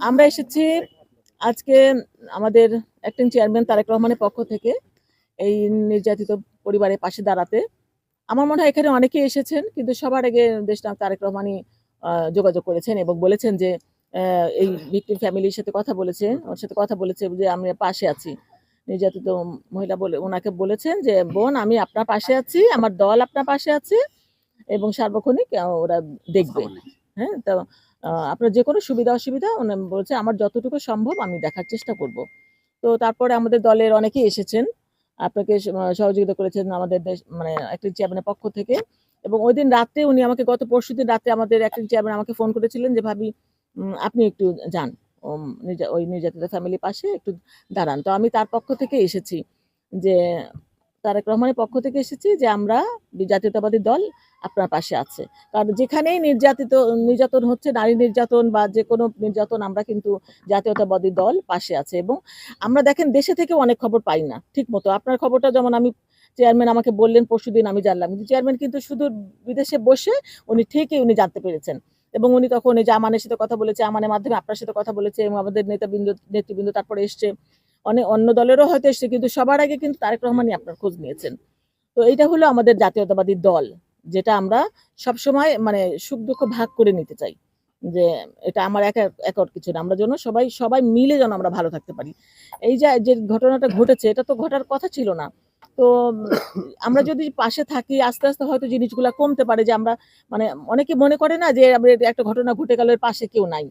আমরা এসেছি আজকে আমাদের অ্যাক্টিং চেয়ারম্যান তারেক রহমানের পক্ষ থেকে এই নির্যাতিত পরিবারের পাশে দাঁড়াতে। আমার মনে হয় এখানে অনেকেই এসেছেন কিন্তু সবার আগে দেশনাথ তারেক রহমানই যোগাযোগ করেছেন এবং বলেছেন যে এই ভিক্টিম ফ্যামিলির সাথে কথা বলেছে ওর সাথে কথা বলেছে যে আমি পাশে আছি। নির্যাতিত মহিলা বলে ওনাকে বলেছেন যে বোন আমি আপনার পাশে আছি আমার দল আপনার পাশে আছে এবং সার্বক্ষণিক ওরা দেখবে। হ্যাঁ তো আপনার যে কোনো সুবিধা, অসুবিধা বলছে, আমার যতটুকু সম্ভব আমি দেখার চেষ্টা করব। তো তারপরে আমাদের দলের অনেকেই এসেছেন। আপনাকে সহযোগিতা করেছেন আমাদের দেশ মানে অ্যাক্টিং চেয়ারম্যানের পক্ষ থেকে। এবং ওই দিন রাত্রে উনি আমাকে, গত পরশু দিন রাত্রে আমাদের অ্যাক্টিং চেয়ারম্যান আমাকে ফোন করেছিলেন যে, ভাবি আপনি একটু যান। ওই নির্যাতিত ফ্যামিলির পাশে একটু দাঁড়ান। তো আমি তার পক্ষ থেকে এসেছি যে তারেক রহমানের পক্ষ থেকে এসেছি যে আমরা জাতীয়তাবাদী দল আপনার পাশে আছে। কারণ যেখানেই নির্যাতিত, নির্যাতন হচ্ছে, নারী নির্যাতন বা যে কোনো নির্যাতন, আমরা কিন্তু জাতীয়তাবাদী দল পাশে আছে এবং আমরা দেখেন দেশে থেকে অনেক খবর পাই না, ঠিক মতো। আপনার খবরটা যেমন আমি চেয়ারম্যান আমাকে বললেন, পরশুদিন আমি জানলাম। কিন্তু চেয়ারম্যান কিন্তু শুধু বিদেশে বসে উনি ঠিকই উনি জানতে পেরেছেন এবং উনি তখন এই যে আমানের সাথে কথা বলেছে, আমানের মাধ্যমে আপনার সাথে কথা বলেছে এবং আমাদের নেতাবৃন্দ, নেতৃবৃন্দ তারপরে এসছে। অনেক অন্য দলেরও হয়তো এসছে, কিন্তু সবার আগে কিন্তু তারেক রহমানই আপনার খোঁজ নিয়েছেন। তো এইটা হলো আমাদের জাতীয়তাবাদী দল, যেটা আমরা সবসময় মানে সুখ দুঃখ ভাগ করে নিতে চাই। যে এটা আমার একা, একার কিছু না, আমরা যেন সবাই সবাই মিলে যেন আমরা ভালো থাকতে পারি। এই যে যে ঘটনাটা ঘটেছে, এটা তো ঘটার কথা ছিল না। তো আমরা যদি পাশে থাকি, আস্তে আস্তে হয়তো জিনিসগুলা কমতে পারে যে আমরা মানে অনেকে মনে করে না যে একটা ঘটনা ঘটে গেল, এর পাশে কেউ নাই।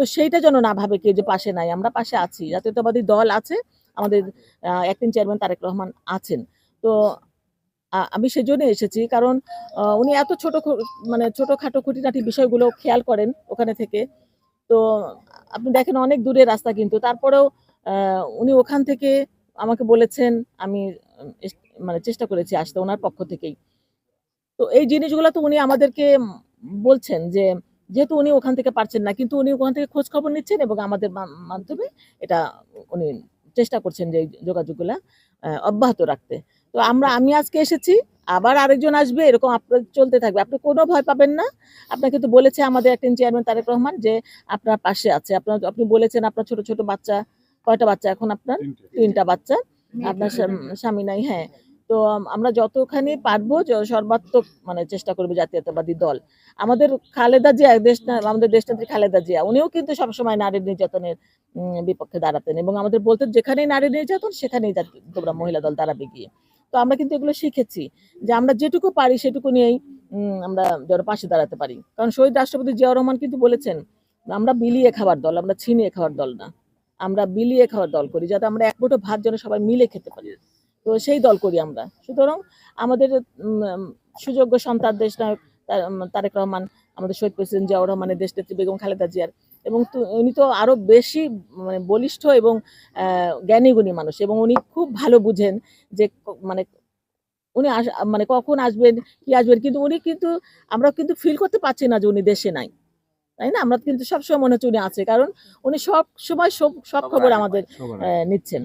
তো সেইটা যেন না ভাবে কেউ যে পাশে নাই। আমরা পাশে আছি। জাতীয়তাবাদী দল আছে, আমাদের অ্যাক্টিং চেয়ারম্যান তারেক রহমান আছেন। তো আমি সেজন্য এসেছি কারণ উনি এত ছোট মানে ছোটখাটো খুঁটিনাটি বিষয়গুলো খেয়াল করেন ওখানে থেকে। তো, আপনি দেখেন অনেক দূরের রাস্তা কিন্তু। তারপরেও উনি ওখান থেকে আমাকে বলেছেন, আমি মানে চেষ্টা করেছি আসতে ওনার পক্ষ থেকেই। তো এই জিনিসগুলো তো উনি আমাদেরকে বলছেন যে যেহেতু উনি ওখান থেকে পারছেন না কিন্তু উনি ওখান থেকে খোঁজ খবর নিচ্ছেন এবং আমাদের মাধ্যমে এটা উনি চেষ্টা করছেন যে যোগাযোগগুলা অব্যাহত রাখতে। তো আমরা আমি আজকে এসেছি আবার আরেকজন আসবে এরকম আপনার চলতে থাকবে। আপনি কোনো ভয় পাবেন না। আপনাকে তো বলেছে আমাদের একজন চেয়ারম্যান তারেক রহমান যে আপনার পাশে আছে। আপনার আপনি বলেছেন আপনার ছোট ছোট বাচ্চা কয়টা বাচ্চা এখন আপনার? তিনটা। বাচ্চা। আপনার স্বামী নাই হ্যাঁ। তো আমরা যতখানি পারব সর্বাত্মক মানে চেষ্টা করবে জাতীয়তাবাদী দল। আমাদের খালেদা জিয়া দেশ আমাদের দেশনেত্রী খালেদা জিয়া, উনিও কিন্তু সবসময় নারী নির্যাতনের বিপক্ষে দাঁড়াতেন এবং আমাদের বলতেন, যেখানেই নারী নির্যাতন, সেখানেই তোমরা মহিলা দল দাঁড়াবে গিয়ে। তো আমরা কিন্তু এগুলো শিখেছি যে, আমরা যেটুকু পারি সেটুকু নিয়েই আমরা যেন পাশে দাঁড়াতে পারি। কারণ শহীদ রাষ্ট্রপতি জিয়াউর রহমান কিন্তু বলেছেন, আমরা বিলিয়ে খাবার দল, আমরা ছিনিয়ে খাওয়ার দল না। আমরা বিলিয়ে খাওয়ার দল করি যাতে আমরা এক মুঠো ভাত যেন সবাই মিলে খেতে পারি। তো সেই দল করি আমরা। সুতরাং আমাদের সুযোগ্য সন্তান দেশ নায়ক তারেক রহমান আমাদের শহীদ প্রেসিডেন্ট জিয়াউর রহমানের দেশ নেত্রী বেগম খালেদা জিয়ার। এবং উনি তো আরও বেশি মানে বলিষ্ঠ এবং আহ, জ্ঞানী গুণী মানুষ এবং উনি খুব ভালো বুঝেন যে মানে উনি মানে কখন আসবেন কি আসবেন। কিন্তু উনি কিন্তু আমরা কিন্তু ফিল করতে পারছি না যে উনি দেশে নাই। তাই না? আমরা কিন্তু সবসময় মনে হচ্ছে উনি আছে। কারণ উনি সব সময় সব সব খবর আমাদের আহ, নিচ্ছেন।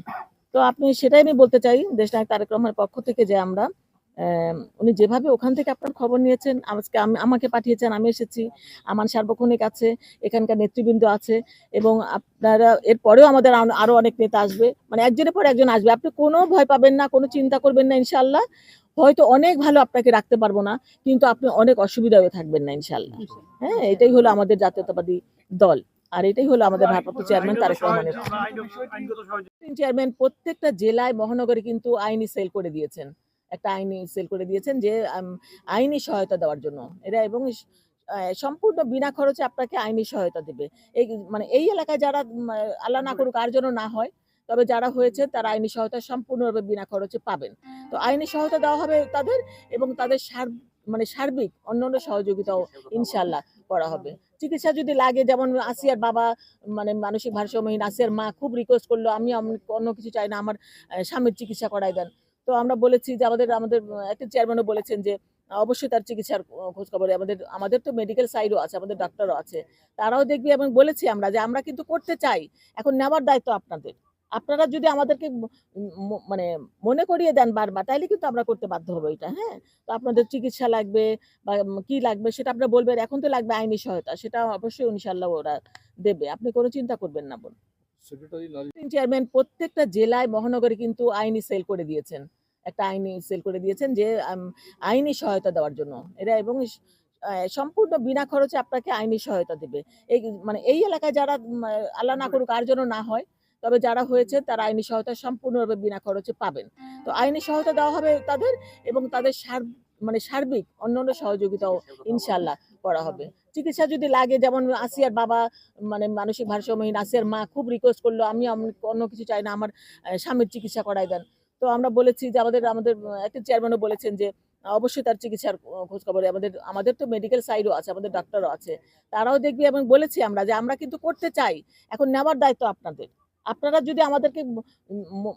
তো আপনি সেটাই আমি বলতে চাই দেশ দেশনায়ক তারেক রহমানের পক্ষ থেকে যে আমরা উনি যেভাবে ওখান থেকে আপনার খবর নিয়েছেন আজকে আমি- আমাকে পাঠিয়েছেন আমি এসেছি আমার সার্বক্ষণিক আছে এখানকার নেতৃবৃন্দ আছে এবং আপনারা এরপরেও আমাদের আরো- আরও অনেক নেতা আসবে মানে একজনের পর একজন আসবে আপনি কোনো ভয় পাবেন না কোনো চিন্তা করবেন না ইনশাল্লাহ হয়তো অনেক ভালো আপনাকে রাখতে পারব না কিন্তু আপনি অনেক অসুবিধায় থাকবেন না ইনশাল্লাহ হ্যাঁ এটাই হলো আমাদের জাতীয়তাবাদী দল। আর এটাই হলো আমাদের ভারপ্রাপ্ত চেয়ারম্যান তারেক রহমানের। চেয়ারম্যান প্রত্যেকটা জেলায় মহানগরে কিন্তু আইনি সেল করে দিয়েছেন। একটা আইনি সেল করে দিয়েছেন যে আইনি সহায়তা দেওয়ার জন্য। এরা এবং সম্পূর্ণ বিনা খরচে আপনাকে আইনি সহায়তা দেবে। এই মানে এই এলাকায় যারা আল্লাহ না করুক আর যেন না হয় তবে যারা হয়েছে তারা আইনি সহায়তা সম্পূর্ণভাবে বিনা খরচে পাবেন। তো আইনি সহায়তা দেওয়া হবে তাদের এবং তাদের সার মানে সার্বিক অন্যান্য সহযোগিতাও ইনশাল্লাহ করা হবে। চিকিৎসা যদি লাগে যেমন আসিয়ার বাবা মানে মানসিক ভারসাম্যহীন আসিয়ার মা খুব রিকোয়েস্ট করল আমি অন্য কিছু চাই না আমার স্বামীর চিকিৎসা করাই দেন। তো আমরা বলেছি যে আমাদের আমাদের একটা চেয়ারম্যানও বলেছেন যে অবশ্যই তার চিকিৎসার খোঁজ খবর আমাদের আমাদের তো মেডিকেল সাইডও আছে আমাদের ডাক্তারও আছে। তারাও দেখবি এবং বলেছি আমরা যে আমরা কিন্তু করতে চাই। এখন নেওয়ার দায়িত্ব আপনাদের। আপনারা যদি আমাদেরকে মানে মনে করিয়ে দেন বারবার তাইলে কিন্তু আমরা করতে বাধ্য হব এটা হ্যাঁ? তো আপনাদের চিকিৎসা লাগবে বা কি লাগবে সেটা আপনারা বলবেন এখন তো লাগবে আইনি সহায়তা সেটা অবশ্যই ইনশাল্লাহ ওরা দেবে আপনি কোনো চিন্তা করবেন না বোন চেয়ারম্যান প্রত্যেকটা জেলায় মহানগরে কিন্তু আইনি সেল করে দিয়েছেন একটা আইনি সেল করে দিয়েছেন যে আইনি সহায়তা দেওয়ার জন্য। এরা এবং সম্পূর্ণ বিনা খরচে আপনাকে আইনি সহায়তা দেবে। এই মানে এই এলাকায় যারা আল্লাহ না করুক আর যেন না হয় তবে যারা হয়েছে তারা আইনি সহায়তা সম্পূর্ণভাবে বিনা খরচে পাবেন। তো আইনি সহায়তা দেওয়া হবে তাদের এবং তাদের সার মানে সার্বিক অন্যান্য সহযোগিতাও ইনশাল্লাহ করা হবে। চিকিৎসা যদি লাগে, যেমন আসিয়ার বাবা মানে মানসিক ভারসাম্যহীন আসিয়ার মা খুব রিকোয়েস্ট করল, আমি অন্য কিছু চাই না, আমার স্বামীর চিকিৎসা করাই দেন। তো আমরা বলেছি যে আমাদের আমাদের, একটা চেয়ারম্যানও বলেছেন যে, অবশ্যই তার চিকিৎসার খোঁজ খবর, আমাদের আমাদের তো মেডিকেল সাইডও আছে, আমাদের ডাক্তারও আছে। তারাও দেখবি এবং বলেছি আমরা যে আমরা কিন্তু করতে চাই। এখন নেওয়ার দায়িত্ব আপনাদের। আপনারা যদি আমাদেরকে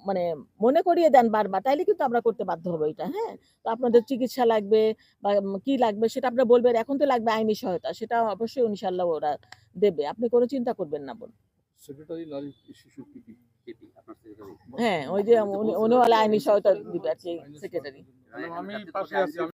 মানে মনে করিয়ে দেন বারবার তাইলে কিন্তু আমরা করতে বাধ্য হব এটা হ্যাঁ? তো আপনাদের চিকিৎসা লাগবে বা কি লাগবে সেটা আপনারা বলবেন এখন তো লাগবে আইনি সহায়তা সেটা অবশ্যই ইনশাল্লাহ ওরা দেবে আপনি কোনো চিন্তা করবেন না বোন সেক্রেটারি নারী শিশু। হ্যাঁ ওই যে উনি আইনি সহায়তা দিবে আর কি সেক্রেটারি। আমি আমি পাশে আছি